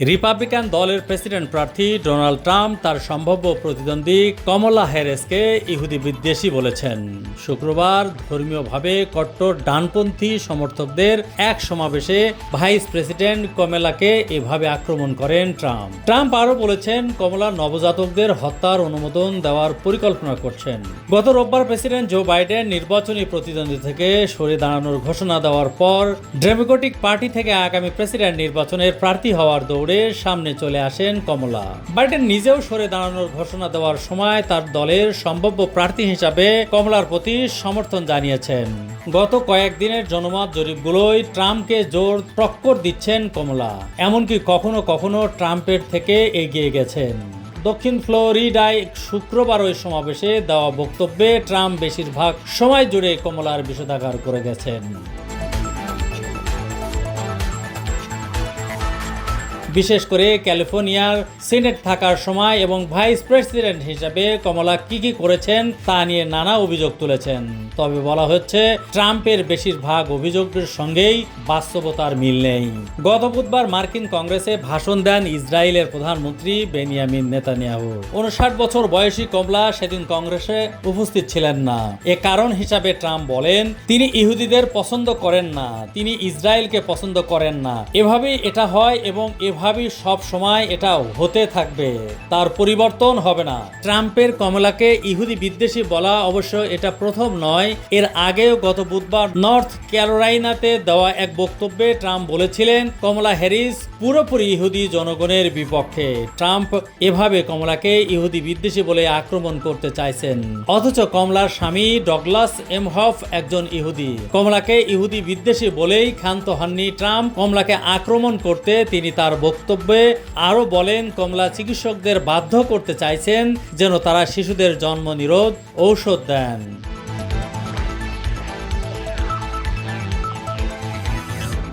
Republican দলের president প্রার্থী Donald Trump তার সম্ভাব্য প্রতিদ্বন্দ্বী কমলা হ্যারিসকে ইহুদি বিদ্বেষী বলেছেন। শুক্রবার ধর্মীয়ভাবে কট্টর ডানপন্থী সমর্থকদের এক সমাবেশে ভাইস প্রেসিডেন্ট কমলাকে এভাবে আক্রমণ করেন ট্রাম্প। ট্রাম্প আরও বলেছেন, কমলা নবজাতকদের হত্যার অনুমোদন দেওয়ার পরিকল্পনা করছেন। গত রোববার প্রেসিডেন্ট জো বাইডেন নির্বাচনী প্রতিদ্বন্দ্বী থেকে সরে দাঁড়ানোর ঘোষণা দেওয়ার পর ডেমোক্রেটিক পার্টি থেকে আগামী প্রেসিডেন্ট নির্বাচনের প্রার্থী হওয়ার দৌড়ে সামনে চলে আসেন কমলা। বাইডেন নিজেও সরে দাঁড়ানোর ঘোষণা দেওয়ার সময় তার দলের সম্ভাব্য প্রার্থী হিসাবে কমলার প্রতি সমর্থন জানিয়েছেন। গত কয়েকদিনের জনমত জরিপগুলোই ট্রাম্পকে জোর টক্কর দিচ্ছেন কমলা। এমনকি কখনো কখনো ট্রাম্পের থেকে এগিয়ে গেছেন। দক্ষিণ ফ্লোরিডায় শুক্রবার ওই সমাবেশে দেওয়া বক্তব্যে ট্রাম্প বেশিরভাগ সময় জুড়ে কমলার বিষোদাগার করে গেছেন। বিশেষ করে ক্যালিফোর্নিয়ার সিনেট থাকার সময় এবং ভাইস প্রেসিডেন্ট হিসেবে কমলা কি কি করেছেন তা নিয়ে নানা অভিযোগ তুলেছেন। তবে বলা হচ্ছে, ট্রাম্পের বেশিরভাগ অভিযোগের সঙ্গেই বাস্তবতার মিল নেই। গত বুধবার মার্কিন কংগ্রেসে ভাষণ দেন ইসরায়েলের প্রধানমন্ত্রী বেনিয়ামিন নেতানিয়াহু। উনষাট বছর বয়সী কমলা সেদিন কংগ্রেসে উপস্থিত ছিলেন না। এ কারণ হিসাবে ট্রাম্প বলেন, তিনি ইহুদিদের পছন্দ করেন না। তিনি ইসরায়েলকে পছন্দ করেন না। এভাবেই এটা হয় এবং এভাবেই সব সময় এটা হতে থাকবে, তার পরিবর্তন হবে না। ট্রাম্পের কমলাকে ইহুদি বিদ্বেষী বলা অবশ্য এটা প্রথম নয়। এর আগেও গত বুধবার নর্থ ক্যারোলাইনাতে দেওয়া এক বক্তব্যে ট্রাম্প বলেছিলেন, কমলা হ্যারিস পুরোপুরি ইহুদি জনগণের বিপক্ষে। ট্রাম্প এভাবে কমলাকে ইহুদি বিদ্বেষী বলে আক্রমণ করতে চাইছেন। অথচ কমলার স্বামী ডগলাস এমহফ একজন ইহুদি। কমলাকে ইহুদি বিদ্বেষী বলেই ক্ষান্ত হননি ট্রাম্প। কমলাকে আক্রমণ করতে তিনি তার বক্তব্যে আরও বলেন, কমলা চিকিৎসকদের বাধ্য করতে চাইছেন যেন তারা শিশুদের জন্ম নিরোধ ঔষধ দেন।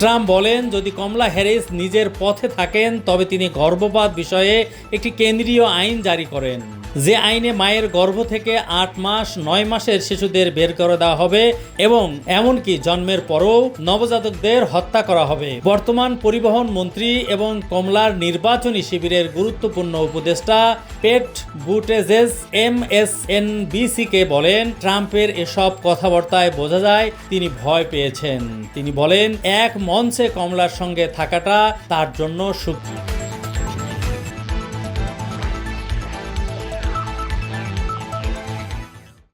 ট্রাম্প বলেন, যদি কমলা হ্যারিস নিজের পথে থাকেন, তবে তিনি গর্ভপাত বিষয়ে একটি কেন্দ্রীয় আইন জারি করেন। যে আইনে মায়ের গর্ভ থেকে আট মাস, নয় মাসের শিশুদের বের করে দেওয়া হবে এবং এমনকি জন্মের পরও নবজাতকদের হত্যা করা হবে। বর্তমান পরিবহন মন্ত্রী এবং কমলার নির্বাচনী শিবিরের গুরুত্বপূর্ণ উপদেষ্টা Pete Buttigieg M S N বিসিকে বলেন, ট্রাম্পের এসব কথাবার্তায় বোঝা যায় তিনি ভয় পেয়েছেন। তিনি বলেন, এক মঞ্চে কমলার সঙ্গে থাকাটা তার জন্য সুখ।